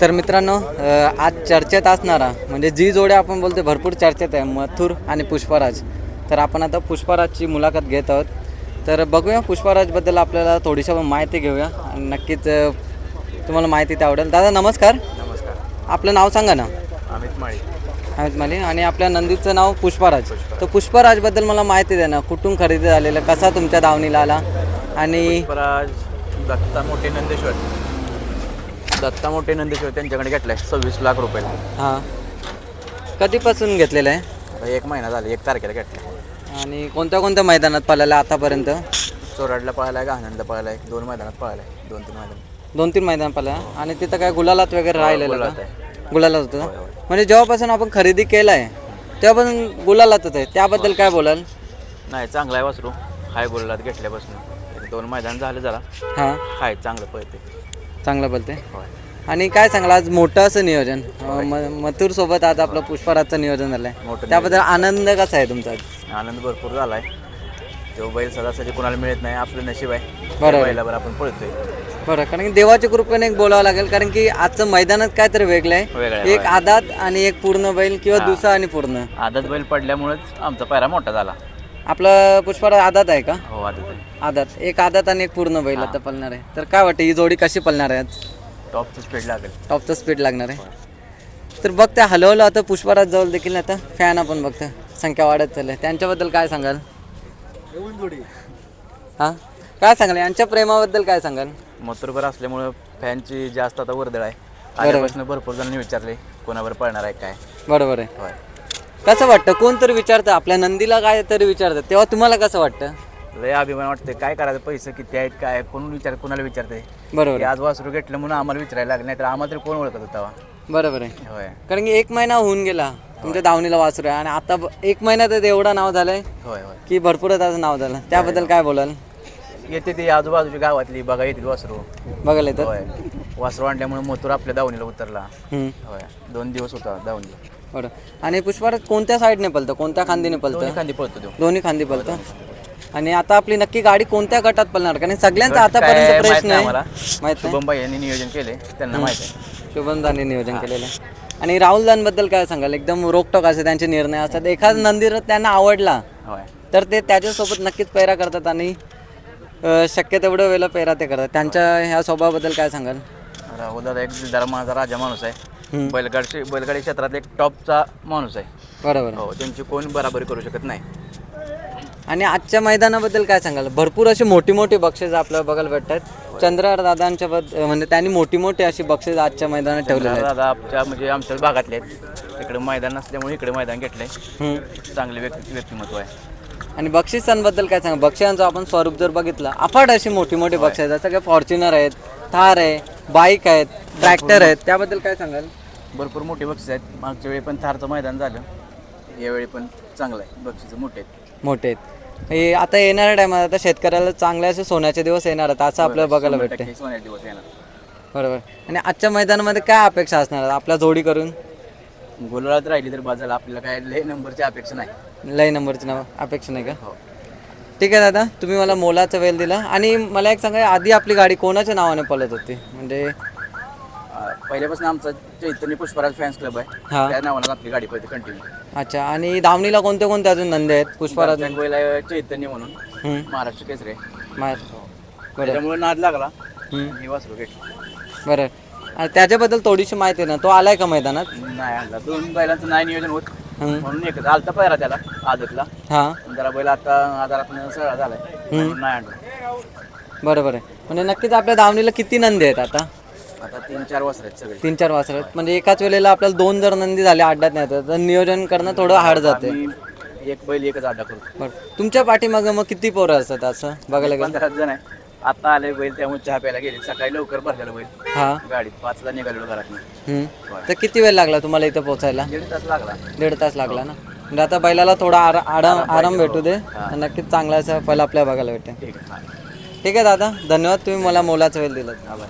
तर मित्रांनो आज चर्चेत असणारा म्हणजे जी जोड्या आपण बोलतो भरपूर चर्चेत आहे मथुर आणि पुष्पराज. तर आपण आता पुष्पराजची मुलाखत घेत आहोत. तर बघूया पुष्पराजबद्दल आपल्याला थोडीशी माहिती घेऊया. आणि नक्कीच तुम्हाला माहिती ते आवडेल. दादा नमस्कार. नमस्कार. आपलं नाव सांगा ना. अमित माळी. अमित माली आणि आपल्या नंदीचं नाव पुष्पराज. तर पुष्पराजबद्दल मला माहिती द्या ना कुठून खरेदी झालेलं कसा तुमच्या दावणीला आला? आणि पराज दत्ता मोठे नंदेश्वर दत्ता मोठे नंदेश्वर त्यांच्याकडे घेतलाय सव्वीस लाख रुपयाला हां. कधीपासून घेतलेलं आहे? आता एक महिना झाला एक तारखेला घेतला आणि कोणत्या कोणत्या मैदानात पळाला आतापर्यंत? चोराडला पळालाय आनंदला पळालाय दोन मैदानात पळालाय दोन तीन मैदान. दोन तीन मैदान पळाला. आणि तिथं काय गुलालात वगैरे राहिलेलं गुलालात का गुलालात होतं. का? म्हणजे जेव्हापासून आपण खरेदी केलं आहे तेव्हापासून गुलालातच आहे. त्याबद्दल काय बोलाल? नाही चांगला आहे वासरू. हाय गोलात घेतल्यापासून. एक दोन मैदान झालं जरा. हां. हाय चांगलं पळते चांगलं बोलते होय. आणि काय सांगला आज मोठं असं नियोजन. मथुर सोबत आज आपलं पुष्पराजचं नियोजन झालंय. मोठं त्याबद्दल आनंद कसा आहे तुमचा आज? आनंद भरपूर झालाय. तो बैल सदासाठी कोणाला मिळत नाही आपलं नशीब आहे. बरोबर. बैलावर आपण पळतोय. बरं कारण की देवाच्या कृपेने एक बोलावं लागेल कारण की आजचं मैदानात काय तरी वेगळं वेगळं आहे आहे, एक आदात आणि एक पूर्ण बैल किंवा दुसरा आणि पूर्ण. आदत बैल पडल्यामुळेच आमचा पायरा मोठा झाला. आपलं पुष्पराज आदात आहे का? हो आदात एक आदात आणि एक पूर्ण बैल आता पळणार आहे. तर काय वाटतं ही जोडी कशी पळणार आहे आज? टॉपचं स्पीड लागेल. टॉपचं स्पीड लागणार आहे. तर बघ त्या हलवलं आता पुष्पराज जवळ देखील आता. फॅन आपण बघतो. संख्या वाढत चालली. त्यांच्याबद्दल काय सांगाल? हां? काय सांगाल? यांच्या प्रेमाबद्दल काय सांगाल? मथुरभर असल्यामुळं फॅनची जास्त आता वर्दळ आहे. आल्यापासून भरपूर जणांनी विचारले कोणावर पळणार आहे काय? बरोबर आहे. कसं वाटतं? कोण तरी विचारतं. आपल्या नंदीला काय तरी विचारतं. तेव्हा तुम्हाला कसं वाटतं? लय अभिमान वाटते काय करायचं? पैसे किती आहेत काय कोण विचार कोणाला विचारते बरोबर. की आज वासरू घेतलं म्हणून आम्हाला विचारायला लागलं नाही तर आम्हाला तरी कोण ओळखत होता बरोबर आहे. होय. कारण की एक महिना होऊन गेला तुमच्या दावणीला वासरू आहे. आणि आता ब- एक महिन्यात एवढं नाव झालंय होय होय. की भरपूरच असं नाव झालं. त्याबद्दल काय बोलाल? येते ती आजूबाजूच्या गावातली बघा येतील वासरू. बघायला येतं होय. वासरू आणल्यामुळे मथुर आपल्या दावणीला उतरला. हम्म. होय. दोन दिवस होता दावणीला बरं. आणि पुष्पराज कोणत्या साईडने पलतं कोणत्या खांदीने पलतं दोन्ही खांदी पळतो तो. दोन्ही खांदी पलतं आणि आता आपली नक्की गाडी कोणत्या गटात पळणार? कारण सगळ्यांचा आतापर्यंत प्रश्न आहे. माहीत नाही. यांनी नियोजन केले त्यांना माहीत आहे. शुभमदानी नियोजन केलेलं आहे. आणि राहुलदांबद्दल काय सांगाल? एकदम रोकटोक असे त्यांचे निर्णय असतात. एखादा नंदीर त्यांना आवडला होय. तर ते त्याच्यासोबत नक्कीच पेरा करतात आणि अं, शक्य तेवढं वेळेला पेरा ते करतात. त्यांच्या ह्या स्वभावाबद्दल काय सांगाल? राहुल दादा एक माझा राजा माणूस आहे. बैलगाडी बैलगाडी क्षेत्रात एक टॉपचा माणूस आहे. बरोबर. हो त्यांची कोण बराबरी करू शकत नाही. आणि आजच्या मैदानाबद्दल काय सांगाल? भरपूर अशी मोठी मोठी बक्षीस आपल्याला बघायला भेटतात. चंद्र दादांच्या बद्द म्हणजे त्यांनी मोठी मोठी अशी बक्षीस आजच्या मैदानात आहेत. दादा आमच्या म्हणजे आमच्याच भागातले आहेत. इकडे मैदान नसल्यामुळे इकडे मैदान घेतलंय. चांगले व्यक्ती व्यक्तिमत्व आहे. आणि बक्षिसांबद्दल काय सांगा बक्षिसांचं आपण स्वरूप जर बघितलं अफाट अशी मोठी मोठी बक्षीस जसं काय फॉर्च्युनर आहेत थार आहे बाईक आहेत ट्रॅक्टर आहेत. त्याबद्दल काय सांगाल? भरपूर मोठे बक्षीस आहेत. मागच्या वेळी पण थारचं मैदान झालं. यावेळी पण चांगलं आहे. बक्षीस मोठे आहेत. मोठे आहेत. हे आता येणाऱ्या टायमात आता शेतकऱ्याला चांगले असे सोन्याचे दिवस येणार आहेत असं आपल्याला बघायला शंभर भेटते. टक्के सोन्याचे दिवस येणार. बरोबर. आणि आजच्या मैदानामध्ये काय अपेक्षा असणार आहेत? आपल्या जोडी करून? गोलात राहिली तर बाजाला आपल्याला काय लय नंबरची अपेक्षा नाही. लय नंबरची नाव अपेक्षा नाही का? हो. ठीक आहे दादा तुम्ही मला मोलाचा वेळ दिला. आणि मला एक सांगा आधी आपली गाडी कोणाच्या नावाने पळत होती? म्हणजे पहिल्यापासून आमचा चैतन्य पुष्पराज फॅन्स क्लब आहे. हा. त्या नावानं आपली गाडी पळते कंटिन्यू अच्छा आणि दावणीला कोणते कोणते अजून नंदी आहेत? पुष्पराज चैतन्य म्हणून. हम्म. महाराष्ट्र केसरे माहीत बरं. त्याच्यामुळे नाद लागला. हम्म. हे वासरू घेतलं बरं. आणि त्याच्याबद्दल थोडीशी माहिती आहे ना तो आलाय का मैदानात? नाही आणला दोन बैलांचं नाही नियोजन होत. हम्म. म्हणून एकच आलता पायरा त्याला आदतला. हां. जरा बैल आता आजारातून सगळा झालाय. म्हणून नाही आणला. बरोबर आहे म्हणजे नक्कीच आपल्या दावणीला किती नंदी आहेत आता? आता तीन चार वासर आहेत सगळे. तीन चार म्हणजे एकाच वेळेला आपल्याला दोन जर नंदी झाले अड्ड्यात नाही तर. नियोजन करणं थोडं हार्ड जाते. आम्ही एक बैल एकच अड्डा करतो. बरं. तुमच्या पाठीमागं मग किती पोरं असतात असं? बघायला गेलं पंधरा जण आहे. आता आले बैल त्यामुळे चहा प्यायला गेले. सकाळी लवकर भरलेलं बैल. हां. गाडीत पाचला निघालेलो घरातून. हम्म. तर किती वेळ लागला तुम्हाला इथं पोहोचायला? दीड तास लागला. दीड तास लागला ना? म्हणजे आता बैलाला थोडा आरा आराम आराम भेटू दे. तर नक्कीच चांगला असं पहिला आपल्याला बघायला भेटेल. ठीक आहे. हा. ठीक आहे दादा. धन्यवाद. तुम्ही मला मोलाचा वेळ दिला. आभार